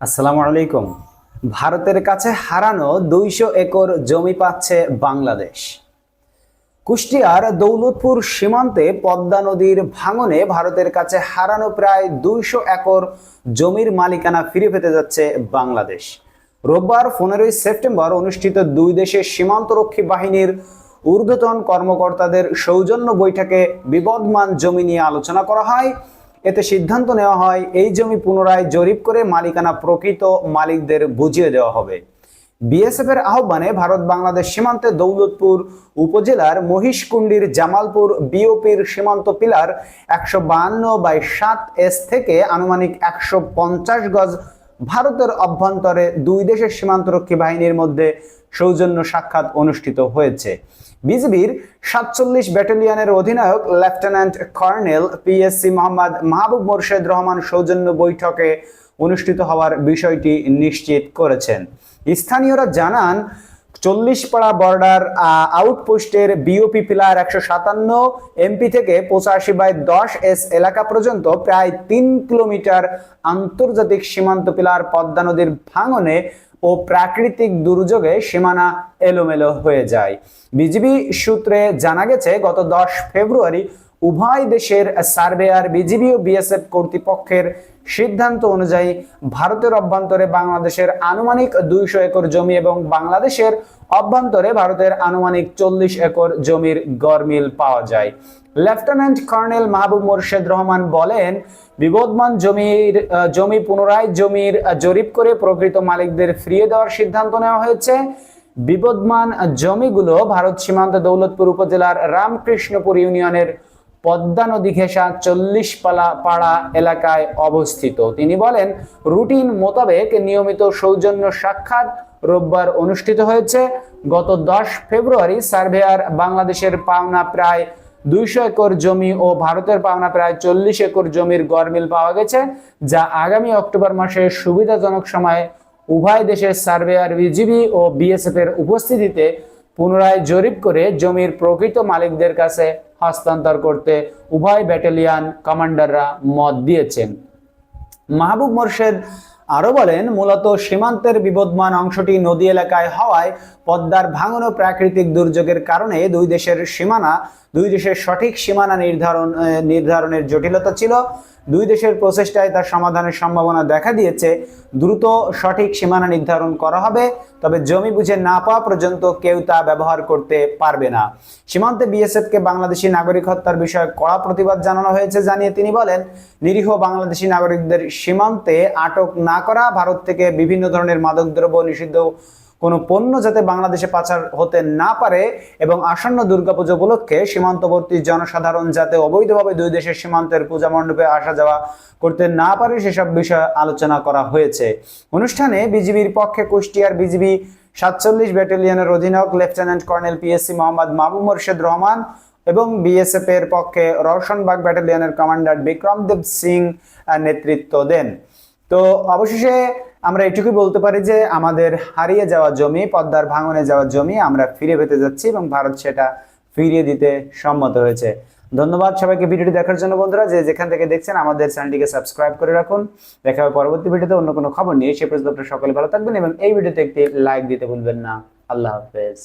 আসসালামু আলাইকুম। ভারতের কাছে হারানো দুইশো একর জমি পাচ্ছে বাংলাদেশ। কুষ্টিয়ার দৌলতপুর সীমান্তে পদ্মা নদীর ভাঙনে ভারতের কাছে হারানো প্রায় দুইশো একর জমির মালিকানা ফিরে পেতে যাচ্ছে বাংলাদেশ। রোববার পনেরোই সেপ্টেম্বর অনুষ্ঠিত দুই দেশের সীমান্তরক্ষী বাহিনীর ঊর্ধ্বতন কর্মকর্তাদের সৌজন্য বৈঠকে বিবদমান জমি নিয়ে আলোচনা করা হয়। এতে সিদ্ধান্ত নেওয়া হয়, এই জমি পুনরায় জরিপ করে মালিকানা প্রকৃত মালিকদের বুঝিয়ে দেওয়া হবে। বিএসএফ এর আহ্বানে ভারত বাংলাদেশ সীমান্তে দৌলতপুর উপজেলার মহিষকুণ্ডির জামালপুর বিওপির সীমান্ত পিলার একশো বাহান্ন বাই সাত এস থেকে আনুমানিক একশো পঞ্চাশ গজ ভারতের অভ্যন্তরে দুই দেশের সীমান্তরক্ষী বাহিনীর মধ্যে সৌজন্য সাক্ষাৎ অনুষ্ঠিত হয়েছে। বিজিবির সাতচল্লিশ ব্যাটালিয়নের অধিনায়ক lieutenant colonel PSC Mohammad Mahbub Morshed Rahman সৌজন্য বৈঠকে অনুষ্ঠিত হওয়ার বিষয়টি নিশ্চিত করেছেন। স্থানীয়রা জানান চল্লিশ পাড়া বর্ডার আউটপোস্টের বিওপি পিলার একশো সাতান্ন এমপি থেকে পঁচাশি বাই দশ এস এলাকা পর্যন্ত প্রায় তিন কিলোমিটার আন্তর্জাতিক সীমান্ত পিলার পদ্মা নদীর ভাঙনে ও প্রাকৃতিক দুর্যোগে সীমানা এলোমেলো হয়ে যায়। বিজিবি সূত্রে জানা গেছে, গত দশ ফেব্রুয়ারি উভয় দেশের সার্ভেয়ার বিজিবি ও বিএসএফ কর্তৃপক্ষের সিদ্ধান্ত অনুযায়ী ভারতের অভ্যন্তরে বাংলাদেশের আনুমানিক দুইশো একর জমি এবং বাংলাদেশের অভ্যন্তরে ভারতের আনুমানিক চল্লিশ একর জমির গরমিল পাওয়া যায়। লেফটেন্যান্ট কর্নেল মাহবুব মোর্শেদ রহমান বলেন, বিবদমান জমির জমি পুনরায় জমির জরিপ করে প্রকৃত মালিকদের ফিরিয়ে দেওয়ার সিদ্ধান্ত নেওয়া হয়েছে। বিবদমান জমিগুলো ভারত সীমান্ত দৌলতপুর উপজেলার রামকৃষ্ণপুর ইউনিয়নের পদ্মা নদী ঘেঁষা চল্লিশ পালা পাড়া এলাকায় অবস্থিত। তিনি বলেন, রুটিন মোতাবেক নিয়মিত সৌজন্য সাক্ষাৎ রোববার অনুষ্ঠিত হয়েছে। গত দশ ফেব্রুয়ারি সার্ভেয়ার বাংলাদেশের পাওনা প্রায় দুইশো একর জমি ও ভারতের পাওনা প্রায় চল্লিশ একর জমির গরমিল পাওয়া গেছে, যা আগামী অক্টোবর মাসে সুবিধাজনক সময়ে উভয় দেশের সার্ভেয়ার বিজিবি ও বিএসএফ এর উপস্থিতিতে পুনরায় জরিপ করে জমির প্রকৃত মালিকদের কাছে হস্তান্তর করতে উভয় ব্যাটালিয়ান কমান্ডাররা মত দিয়েছেন। মাহবুব মোর্শেদ আরও বলেন, মূলত সীমান্তের বিবদমান অংশটি নদী এলাকায় হওয়ায় পদ্মার ভাঙন ও প্রাকৃতিক দুর্যোগের কারণে দুই দেশের সীমানা, দুই দেশের সঠিক সীমানা নির্ধারণ নির্ধারণের জটিলতা ছিল। দুই দেশের প্রচেষ্টায় তার সমাধানের সম্ভাবনা দেখা দিয়েছে। দ্রুত সঠিক সীমানা নির্ধারণ করা হবে, তবে জমি বুঝে না পাওয়া পর্যন্ত কেউ তা ব্যবহার করতে পারবে না। সীমান্তে বিএসএফকে বাংলাদেশি নাগরিক হত্যার বিষয়ে কড়া প্রতিবাদ জানানো হয়েছে জানিয়ে তিনি বলেন, নিরীহ বাংলাদেশি নাগরিকদের সীমান্তে আটক না করা ভারত থেকে বিভিন্ন ধরনের মাদকদ্রব্য নিষিদ্ধ কোনো পণ্য যাতে বাংলাদেশে পাচার হতে না পারে এবং আসন্ন দুর্গাপুজো উপলক্ষে সীমান্তবর্তী জনসাধারণ যাতে অবৈধভাবে দুই দেশের সীমান্তের পূজা মণ্ডপে আসা যাওয়া করতে না পারে, সেসব বিষয়ে আলোচনা করা হয়েছে। অনুষ্ঠানে বিজিবির পক্ষে কুষ্টিয়ার বিজিবি সাতচল্লিশ ব্যাটালিয়নের অধিনায়ক lieutenant colonel PSC Mohammad Mahbub Morshed Rahman এবং বিএসএফ এর পক্ষে রওশনবাগ ব্যাটালিয়নের কমান্ডার বিক্রমদেব সিং নেতৃত্ব দেন। তো অবশেষে আমরা এটুকুই বলতে পারি যে আমাদের হারিয়ে যাওয়া জমি, পদ্মার ভাঙনে যাওয়া জমি আমরা ফিরে পেতে যাচ্ছি এবং ভারত সেটা ফিরিয়ে দিতে সম্মত হয়েছে। ধন্যবাদ সবাইকে ভিডিওটি দেখার জন্য বন্ধুরা। যে যেখান থেকে দেখছেন আমাদের চ্যানেলটিকে সাবস্ক্রাইব করে রাখুন। দেখা হবে পরবর্তী ভিডিওতে অন্য কোনো খবর নিয়ে। সে পর্যন্ত আপনারা সকলে ভালো থাকবেন এবং এই ভিডিওতে একটি লাইক দিতে ভুলবেন না। আল্লাহ হাফেজ।